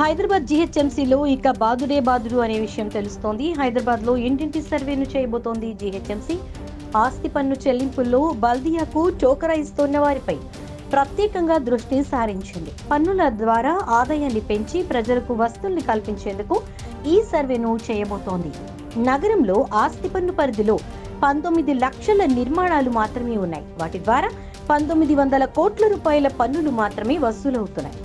హైదరాబాద్ జీహెచ్ఎంసీలో ఇక బాదుడే బాదుడు అనే విషయం తెలుస్తోంది. హైదరాబాద్లో ఇంటింటి సర్వేను చేయబోతోంది జీహెచ్ఎంసీ. ఆస్తి పన్ను చెల్లింపుల్లో బల్దియాకు టోకరా ఇస్తున్న వారిపై ప్రత్యేకంగా దృష్టి సారించింది. పన్నుల ద్వారా ఆదాయాన్ని పెంచి ప్రజలకు వస్తువుల్ని కల్పించేందుకు ఈ సర్వేను చేయబోతోంది. నగరంలో ఆస్తి పన్ను పరిధిలో పంతొమ్మిది లక్షల నిర్మాణాలు మాత్రమే ఉన్నాయి. వాటి ద్వారా పంతొమ్మిది వందల కోట్ల రూపాయల పన్నులు మాత్రమే వసూలవుతున్నాయి.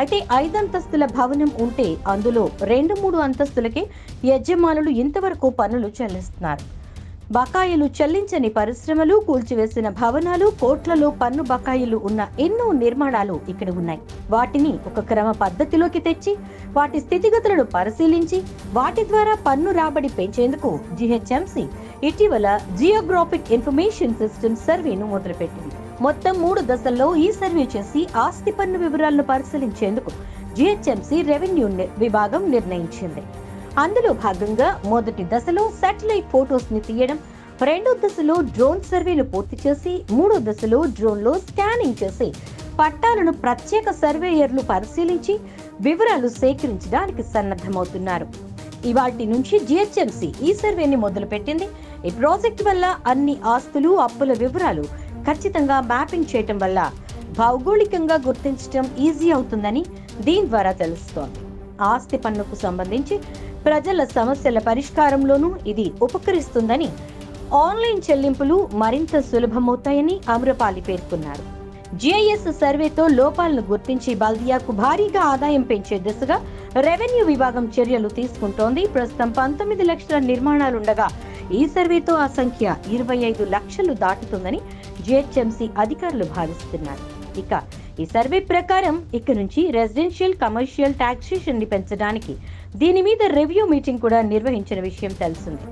అయితే ఐదంతస్తుల భవనం ఉంటే అందులో రెండు మూడు అంతస్తులకే యజమానులు ఇంతవరకు పన్నులు చెల్లిస్తున్నారు. బకాయిలు చెల్లించని పరిశ్రమలు కూల్చివేసిన భవనాలు కోట్లలో పన్ను బకాయిలు ఉన్న ఎన్నో నిర్మాణాలు ఇక్కడ ఉన్నాయి. వాటిని ఒక క్రమ పద్ధతిలోకి తెచ్చి వాటి స్థితిగతులను పరిశీలించి వాటి ద్వారా పన్ను రాబడి పెంచేందుకు జిహెచ్ఎంసి ఇటీవల జియోగ్రాఫిక్ ఇన్ఫర్మేషన్ సిస్టమ్ సర్వేను మొదలుపెట్టింది. మొత్తం మూడు దశల్లో ఈ సర్వే చేసి ఆస్తి పన్ను వివరాలను పరిశీలించేందుకు జిహెచ్ఎంసి రెవెన్యూ విభాగం నిర్ణయించింది. అందులో భాగంగా మొదటి దశలో శాటిలైట్ ఫోటోస్ని తీయడం రెండో దశలో డ్రోన్ సర్వేలు పూర్తి చేసి మూడో దశలో డ్రోన్లో స్కానింగ్ చేసి పట్టాలను ప్రత్యేక సర్వేయర్లు పరిశీలించి వివరాలు సేకరించడానికి సన్నద్ధమవుతున్నారు. ఇవాటి నుంచి జిహెచ్ఎంసి ఈ సర్వేని మొదలుపెట్టింది. ఈ ప్రాజెక్ట్ వల్ల అన్ని ఆస్తులు అప్పుల వివరాలు ఖచ్చితంగా మ్యాపింగ్ చేయటం వల్ల భౌగోళికంగా గుర్తించడం ఈజీ అవుతుందని దీని ద్వారా తెలుస్తోంది. ఆస్తి పన్నుకు సంబంధించి ప్రజల సమస్యల పరిష్కారంలోనూ ఇది ఉపకరిస్తుందని ఆన్లైన్ చెల్లింపులు మరింత సులభమవుతాయని అమ్రపాలి పేర్కొన్నారు. జిఐఎస్ సర్వేతో లోపాలను గుర్తించి బల్దియాకు భారీగా ఆదాయం పెంచే దిశగా రెవెన్యూ విభాగం చర్యలు తీసుకుంటోంది. ప్రస్తుతం పంతొమ్మిది లక్షల నిర్మాణాలుండగా ఈ సర్వేతో ఆ సంఖ్య ఇరవై ఐదు లక్షలు దాటుతుందని జిహెచ్ఎంసీ అధికారులు భావిస్తున్నారు. ఇక ఈ సర్వే ప్రకారం ఇక నుంచి రెసిడెన్షియల్ కమర్షియల్ టాక్సేషన్ని పెంచడానికి దీని మీద రివ్యూ మీటింగ్ కూడా నిర్వహించిన విషయం తెలిసింది.